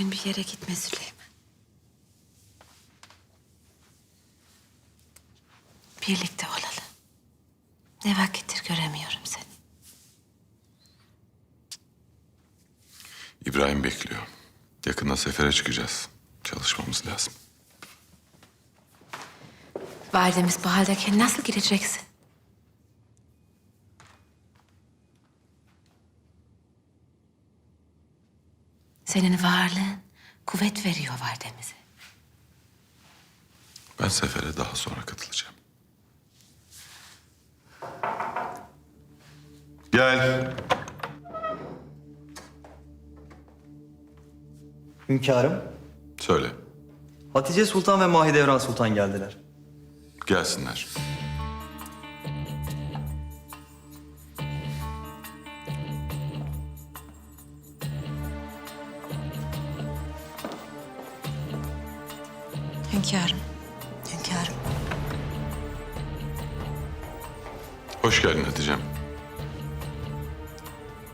Bugün bir yere gitme Süleyman. Birlikte olalım. Ne vakittir göremiyorum seni. İbrahim bekliyor. Yakında sefere çıkacağız. Çalışmamız lazım. Validemiz bu haldeyken nasıl gideceksin? Senin varlığın kuvvet veriyor validemize. Ben sefere daha sonra katılacağım. Gel. Hünkârım, Söyle. Hatice Sultan ve Mahidevran Sultan geldiler. Gelsinler. Hünkârım, hünkârım. Hoş geldin Hatice'm.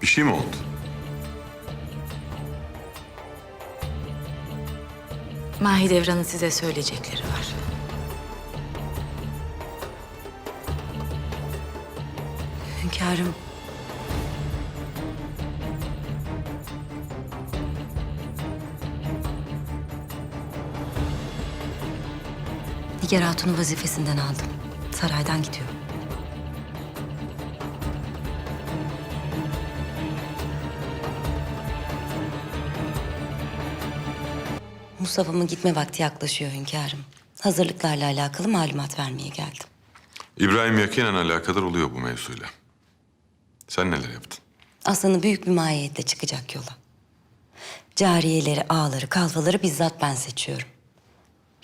Bir şey mi oldu? Mahidevran'ın size söyleyecekleri var. Hünkârım. Nigar Hatun'u vazifesinden aldım. Saraydan gidiyor. Mustafa'mın gitme vakti yaklaşıyor hünkârım. Hazırlıklarla alakalı malumat vermeye geldim. İbrahim yakinen alakadar oluyor bu mevzuyla. Sen neler yaptın? Aslanı büyük bir mahiyetle çıkacak yola. Cariyeleri, ağları, kalfaları bizzat ben seçiyorum.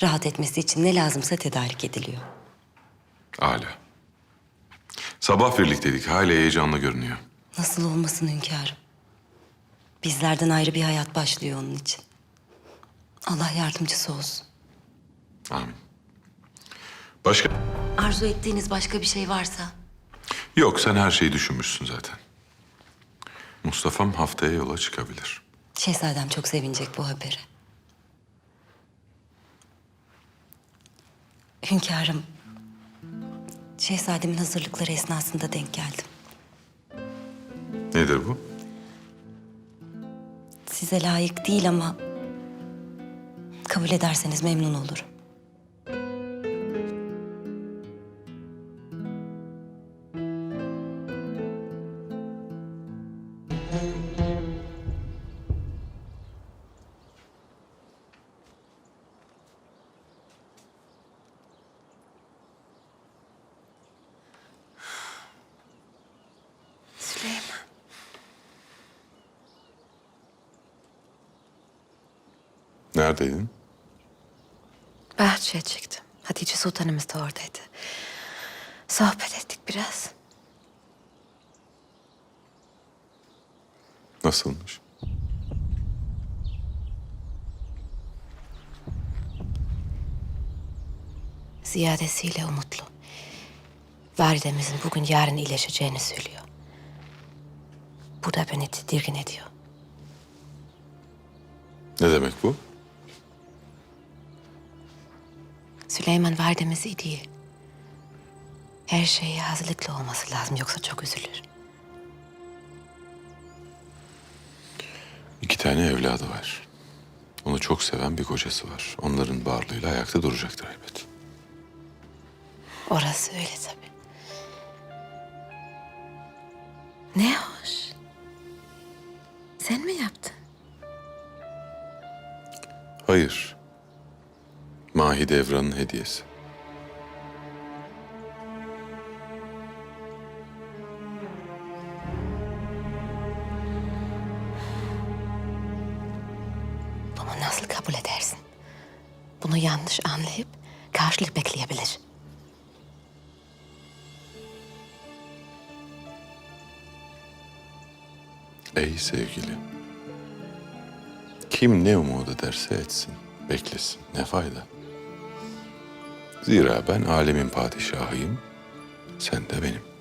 Rahat etmesi için ne lazımsa tedarik ediliyor. Hala. Sabah birlikteydik. Hala heyecanlı görünüyor. Nasıl olmasın hünkârım? Bizlerden ayrı bir hayat başlıyor onun için. Allah yardımcısı olsun. Amin. Başka? Arzu ettiğiniz başka bir şey varsa Yok sen her şeyi düşünmüşsün zaten. Mustafa'm haftaya yola çıkabilir. şehzadem çok sevinecek bu habere. Hünkârım, şehzademin hazırlıkları esnasında denk geldim. Nedir bu? Size layık değil ama kabul ederseniz memnun olurum. Neredeydin? Bahçeye çıktım. Hatice Sultanımız da oradaydı. Sohbet ettik biraz. Nasılmış? Ziyadesiyle umutlu. Validemizin bugün yarın iyileşeceğini söylüyor. Bu da beni tedirgin ediyor. Ne demek bu? Süleyman validemiz iyi değil. Her şeye hazırlıklı olması lazım yoksa çok üzülür. İki tane evladı var. Onu çok seven bir kocası var. Onların varlığıyla ayakta duracaktır elbet. Orası öyle tabii. Ne hoş. Sen mi yaptın? Hayır. Mahidevran'ın hediyesi. Bunu nasıl kabul edersin? Bunu yanlış anlayıp karşılık bekleyebilir. Ey sevgili. Kim ne umut ederse etsin, beklesin. Ne fayda? Zira ben alemin padişahıyım, sen de benim.